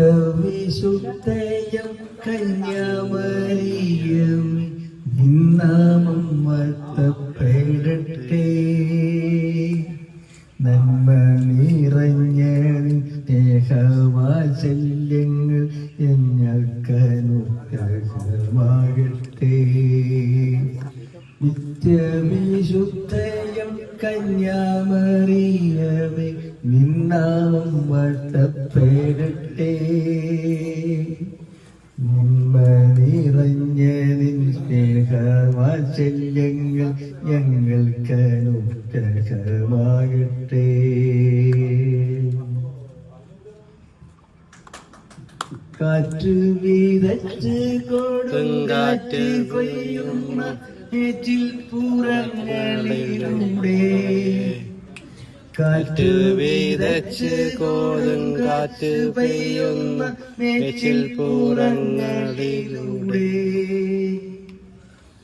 നിത്യവിശുദ്ധയം കന്യാമരിയം നിന്നാമം വർത്തപ്പെടട്ടെ നന്മ നിറഞ്ഞ സ്നേഹവാത്സല്യങ്ങൾ നിത്യവിശുദ്ധയം കന്യാമറിയമേ നിന്നാമം വട്ടപ്പെടട്ടെ നന്മ നിറഞ്ഞ നിൻ സ്നേഹവാത്സല്യങ്ങൾ ഞങ്ങൾക്കനുഗ്രഹമാകട്ടെ കാറ്റ് വീതച്ച് കൊടുങ്കാറ്റ് കൊയ്യുന്ന ഏറ്റിൽ പുറങ്ങളിലൂടെ. കാറ്റ് വീതച്ച് കൊടുങ്കാറ്റ് പെയ്യുന്ന മേച്ചിൽ പുറങ്ങളിലൂടെ.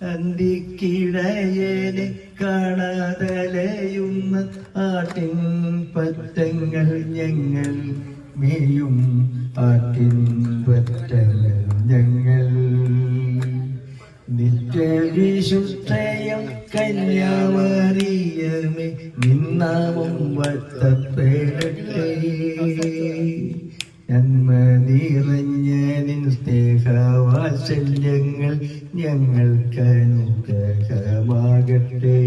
അന്തിക്കിടയനെ കാണാതലയുന്ന ആട്ടിൻ പറ്റങ്ങൾ ഞങ്ങൾ മേയും ആട്ടിൻ പറ്റങ്ങൾ ഞങ്ങൾ. നിത്യവിശുദ്ധയം കന്യാമറിയമേ നിന്നാമം വർത്തപ്പെടട്ടെ നന്മ നിറഞ്ഞ നിൻ സ്നേഹവാത്സല്യങ്ങൾ ഞങ്ങൾക്ക് അനുഗ്രഹമാകട്ടെ.